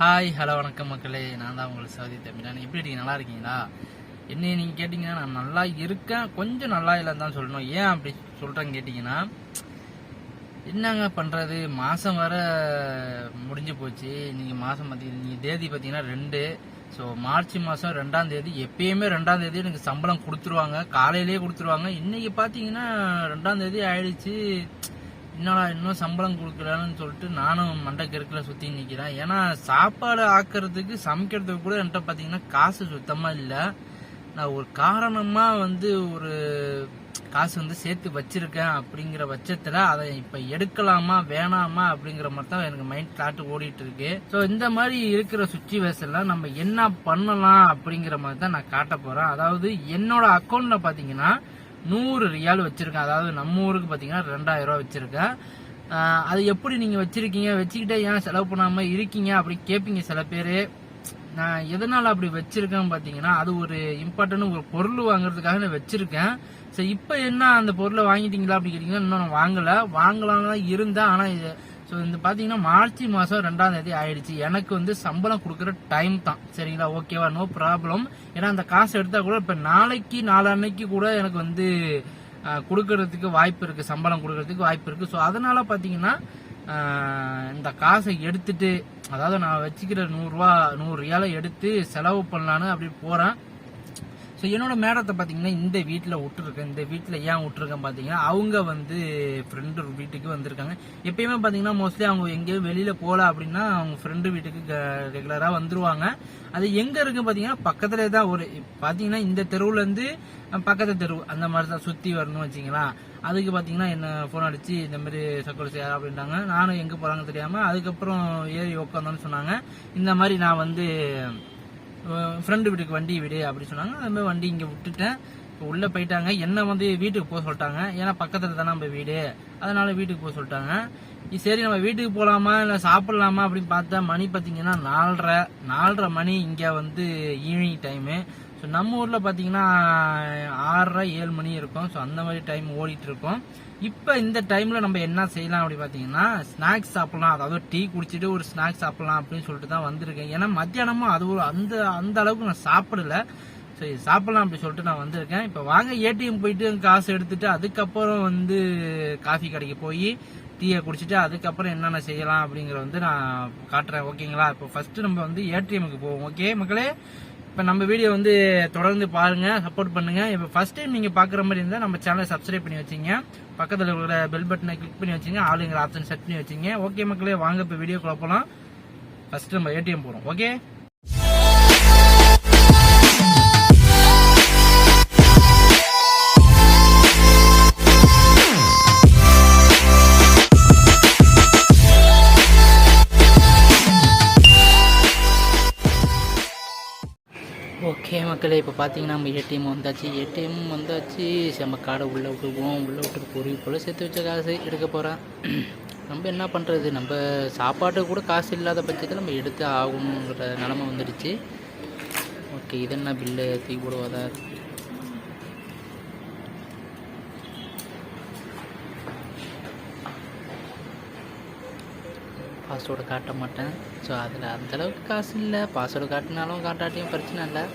Hi hello வணக்கம் மக்களே. நான் தான் உங்களுக்கு சவுதி தம்பிரான் எப்படி இருக்கீங்க? நல்லா இருக்கீங்களா? என்ன நீங்கள் கேட்டிங்கன்னா நான் நல்லா இருக்கேன். கொஞ்சம் நல்லா இல்லைன்னு தான் சொல்லணும். ஏன் அப்படி சொல்கிறேன்னு கேட்டிங்கன்னா என்னங்க பண்ணுறது மாதம் வர முடிஞ்சு போச்சு. நீங்கள் மாதம் பார்த்தீங்கன்னா நீங்கள் தேதி பார்த்தீங்கன்னா ரெண்டு. ஸோ மார்ச் மாதம் ரெண்டாம் தேதி எப்பயுமே ரெண்டாம் தேதி எனக்கு சம்பளம் கொடுத்துருவாங்க. காலையிலேயே கொடுத்துருவாங்க. இன்றைக்கி பார்த்தீங்கன்னா ரெண்டாம் தேதி ஆயிடுச்சு. என்னடா இன்னும் சம்பளம் கொடுக்கலன்னு சொல்லிட்டு நானும் மண்டை கருக்கில் சுற்றி நிற்கிறேன் ஏன்னா சாப்பாடு ஆக்கிறதுக்கு சமைக்கிறதுக்கு கூட என்கிட்ட பார்த்தீங்கன்னா காசு சுத்தமாக இல்லை. நான் ஒரு காரணமாக வந்து ஒரு காசு வந்து சேர்த்து வச்சிருக்கேன் அப்படிங்கிற பட்சத்தில் அதை இப்போ எடுக்கலாமா வேணாமா அப்படிங்கிற மாதிரி தான் எனக்கு மைண்ட் தாட்டு ஓடிட்டு இருக்கு. ஸோ இந்த மாதிரி இருக்கிற சுச்சுவேஷன்ல நம்ம என்ன பண்ணலாம் அப்படிங்கிற மாதிரி தான் நான் காட்ட போகிறேன் அதாவது என்னோட அக்கௌண்ட்டில் பார்த்தீங்கன்னா நூறு ரியால் வச்சுருக்கேன். அதாவது நம்ம ஊருக்கு பார்த்தீங்கன்னா ரெண்டாயிரம் ரூபா வச்சுருக்கேன். அது எப்படி நீங்கள் வச்சுருக்கீங்க? வச்சுக்கிட்டே ஏன் செலவு பண்ணாமல் இருக்கீங்க? அப்படி கேட்பீங்க சில பேர். நான் எதனால் அப்படி வச்சுருக்கேன்னு பார்த்தீங்கன்னா அது ஒரு இம்பார்ட்டன்ட் ஒரு பொருள் வாங்குறதுக்காக நான் வச்சுருக்கேன். ஸோ இப்போ என்ன அந்த பொருளை வாங்கிட்டீங்களா அப்படி கேட்டிங்கன்னா இன்னும் நான் வாங்கலை. வாங்கலாம் தான் இருந்தேன். ஆனால் இது ஸோ இந்த பார்த்தீங்கன்னா மார்ச் மாதம் ரெண்டாம் தேதி ஆயிடுச்சு. எனக்கு வந்து சம்பளம் கொடுக்குற டைம் தான். சரிங்களா? ஓகேவா நோ ப்ராப்ளம் ஏன்னா அந்த காசு எடுத்தால் கூட இப்போ நாளைக்கு நாளான்னைக்கு கூட எனக்கு வந்து கொடுக்கறதுக்கு வாய்ப்பு இருக்கு. சம்பளம் கொடுக்கறதுக்கு வாய்ப்பு இருக்கு. ஸோ அதனால பார்த்தீங்கன்னா இந்த காசை எடுத்துட்டு அதாவது நான் வச்சுக்கிற நூறுரூவா நூறு ரியாலை எடுத்து செலவு பண்ணலான்னு அப்படி போகிறேன் ஸோ என்னோட மேடத்தை பார்த்தீங்கன்னா இந்த வீட்டில் விட்டுருக்கேன். இந்த வீட்டில் ஏன் விட்டுருக்கேன் பார்த்தீங்கன்னா அவங்க வந்து ஃப்ரெண்டு வீட்டுக்கு வந்திருக்காங்க. எப்பயுமே பார்த்தீங்கன்னா மோஸ்ட்லி அவங்க எங்கேயும் வெளியில் போகல அப்படின்னா அவங்க ஃப்ரெண்டு வீட்டுக்கு ரெகுலராக வந்துருவாங்க. அது எங்கே இருக்கு பார்த்தீங்கன்னா பக்கத்துல தான் ஒரு பார்த்தீங்கன்னா இந்த தெருவுலேருந்து பக்கத்து தெரு அந்த மாதிரி தான் சுற்றி வரணும்னு வச்சிங்களா? அதுக்கு பார்த்தீங்கன்னா என்ன ஃபோன் அடிச்சு இந்த மாதிரி சக்கோல் செய்யாரா அப்படின்ட்டாங்க. நானும் எங்கே போகிறாங்கன்னு தெரியாமல் அதுக்கப்புறம் ஏறி உட்காந்தோன்னு சொன்னாங்க. இந்த மாதிரி நான் வந்து ஃப்ரெண்டு வீட்டுக்கு வண்டி விடு அப்படின்னு சொன்னாங்க. அதுமாதிரி வண்டி இங்கே விட்டுட்டேன். இப்போ உள்ளே போயிட்டாங்க. என்னை வந்து வீட்டுக்கு போக சொல்லிட்டாங்க. ஏன்னா பக்கத்தில் தானே நம்ம வீடு. அதனால வீட்டுக்கு போக சொல்லிட்டாங்க. சரி நம்ம வீட்டுக்கு போகலாமா இல்லை சாப்பிட்லாமா? அப்படின்னு பார்த்தா மணி பார்த்தீங்கன்னா நாலரை. நாலரை மணி இங்கே வந்து ஈவினிங் டைமு ஸோ நம்ம ஊரில் பார்த்தீங்கன்னா ஆறரை ஏழு மணி இருக்கும். ஸோ அந்த மாதிரி டைம் ஓடிட்டு இருக்கோம். இப்போ இந்த டைமில் நம்ம என்ன செய்யலாம் அப்படி பார்த்தீங்கன்னா ஸ்நாக்ஸ் சாப்பிடலாம். அதாவது டீ குடிச்சிட்டு ஒரு ஸ்நாக்ஸ் சாப்பிடலாம் அப்படின்னு சொல்லிட்டு தான் வந்திருக்கேன். ஏன்னா மத்தியானமும் அது ஒரு அந்த அந்த அளவுக்கு நான் சாப்பிடல. சரி சாப்பிட்லாம் அப்படி சொல்லிட்டு நான் வந்திருக்கேன். இப்போ வாங்க ஏடிஎம் போயிட்டு காசு எடுத்துட்டு அதுக்கப்புறம் வந்து காஃபி கடைக்கு போய் டீயை குடிச்சிட்டு அதுக்கப்புறம் என்னென்ன செய்யலாம் அப்படிங்கிற வந்து நான் காட்டுறேன். ஓகேங்களா இப்போ ஃபர்ஸ்ட் நம்ம வந்து ஏடிஎம்க்கு போவோம். ஓகே மக்களே? இப்போ நம்ம வீடியோ வந்து தொடர்ந்து பாருங்க சப்போர்ட் பண்ணுங்கள் இப்போ ஃபர்ஸ்ட் டைம் நீங்கள் பார்க்குற மாதிரி இருந்தால் நம்ம சேனலை சப்ஸ்கிரைப் பண்ணி வச்சிங்க. பக்கத்தில் இருக்கிற பெல் பட்டனை கிளிக் பண்ணி வச்சிங்க. ஆளுங்கிற ஆப்ஷன் செட் பண்ணி வச்சிங்க. ஓகே மக்களே வாங்க இப்போ வீடியோ போகலாம் ஃபஸ்ட்டு நம்ம ஏடிஎம் போகிறோம் ஓகே மக்களே இப்போ பார்த்தீங்கன்னா நம்ம ஏடிஎம் வந்தாச்சு. ஏடிஎம் வந்தாச்சு. நம்ம கார்டை உள்ளே விட்டுக்குவோம் உள்ளே விட்டு பொறி போல் சேர்த்து வச்ச காசு எடுக்க போகிறேன் நம்ம என்ன பண்ணுறது நம்ம சாப்பாட்டுக்கு கூட காசு இல்லாத பட்சத்தில் நம்ம எடுத்து ஆகணுங்கிற நிலமை வந்துடுச்சு. ஓகே இது என்ன பில்லு தூக்கி போடுவதா? பாஸ்வேர்டு காட்ட மாட்டேன். ஸோ அதில் அந்தளவுக்கு காசு இல்லை. பாஸ்வேர்டு காட்டினாலும் காட்டாட்டியும் பிரச்சனை இல்லை.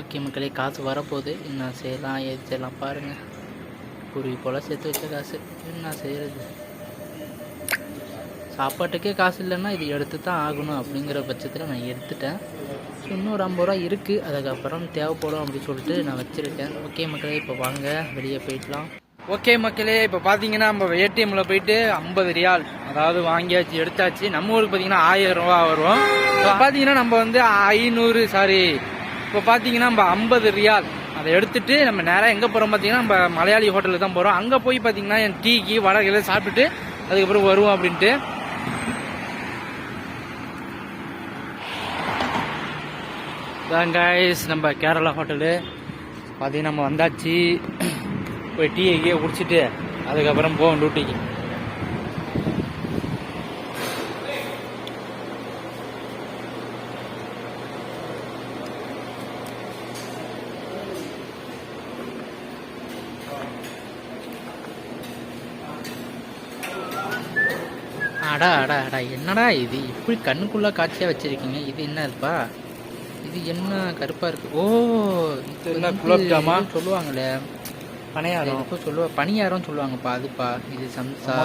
ஓகே மக்களே காசு வரப்போகுது. என்ன செய்யலாம் எது செய்யலாம் பாருங்கள் குருவி போல் சேர்த்து வச்ச காசு. என்ன செய்கிறது சாப்பாட்டுக்கே காசு இல்லைன்னா இது எடுத்து தான் ஆகணும் அப்படிங்கிற பட்சத்தில் நான் எடுத்துட்டேன். ஸோ ஐம்பது ரூபா இருக்குது அதுக்கப்புறம் தேவைப்படும் அப்படின்னு சொல்லிட்டு நான் வச்சுருக்கேன். ஓகே மக்களே இப்போ வாங்க வெளியே போயிடலாம். ஓகே மக்களே இப்போ பார்த்தீங்கன்னா நம்ம ஏடிஎம்மில் போயிட்டு ஐம்பது ரியால் அதாவது வாங்கியாச்சு எடுத்தாச்சு. நம்ம ஊருக்கு பார்த்தீங்கன்னா ஆயிரம் ரூபா வரும். இப்போ பார்த்தீங்கன்னா நம்ம வந்து ஐநூறு சாரி இப்போ பார்த்தீங்கன்னா நம்ம ஐம்பது ரியால் அதை எடுத்துட்டு நம்ம நேராக எங்கே போகிறோம் பார்த்தீங்கன்னா நம்ம மலையாளி ஹோட்டலுக்கு தான் போகிறோம் அங்கே போய் பார்த்தீங்கன்னா என் டீக்கு வடகையில் சாப்பிட்டுட்டு அதுக்கப்புறம் வருவோம் அப்படின்ட்டு. தான் நம்ம கேரளா ஹோட்டலு. பார்த்தீங்கன்னா நம்ம வந்தாச்சு. போய் டீ கீழே குடிச்சிட்டு அதுக்கப்புறம் போவோம் டியூட்டிக்கு அடா அடா அடா என்னடா இது? இப்படி கண்ணுக்குள்ள காட்சியாக வச்சிருக்கீங்க? இது என்ன இருப்பா இது என்ன கருப்பாக இருக்கு? ஓ இது என்ன, சொல்லுவாங்களே. பனையாரம் இப்போ சொல்லுவா பணியாரம் சொல்லுவாங்கப்பா அதுப்பா. இது சம்சா.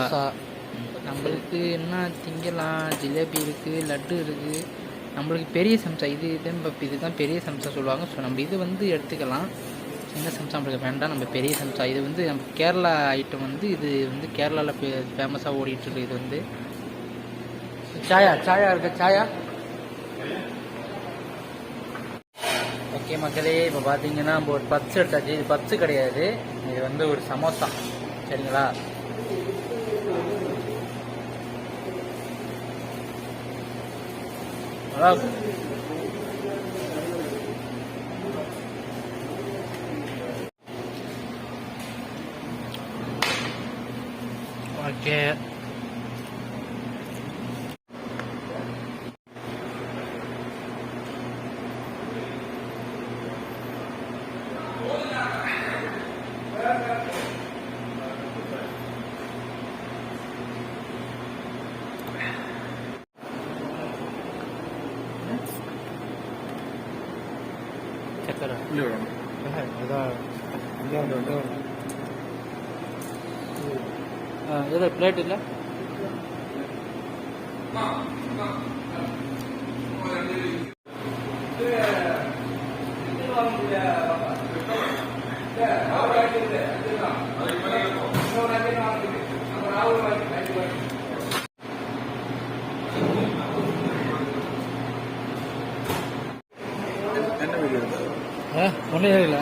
நம்மளுக்கு என்ன திங்கலாம்? ஜிலேபி இருக்குது லட்டு இருக்குது நம்மளுக்கு பெரிய சம்சா. இது இதுதான் இதுதான் பெரிய சம்சா சொல்லுவாங்க. ஸோ நம்ம இது வந்து எடுத்துக்கலாம். சின்ன சம்சா நம்மளுக்கு வேண்டாம். நம்ம பெரிய சம்சா. இது வந்து நம்ம கேரளா ஐட்டம் வந்து இது வந்து கேரளாவில் ஃபேமஸாக ஓடிட்டு இருக்கு இது வந்து. சாயா சாயா இருக்க சாயா? ஓகே மக்களே இப்போ பார்த்தீங்கன்னா நம்ம ஒரு பப்ஸ் எடுத்தாச்சு. இது பப்ஸ் கிடையாது. இது வந்து ஒரு சமோசா. சரிங்களா? நல்லா இருக்கும். ஓகே சக்கரை ஏதோ பிளேட் இல்லை ஒன்றும் இல்லை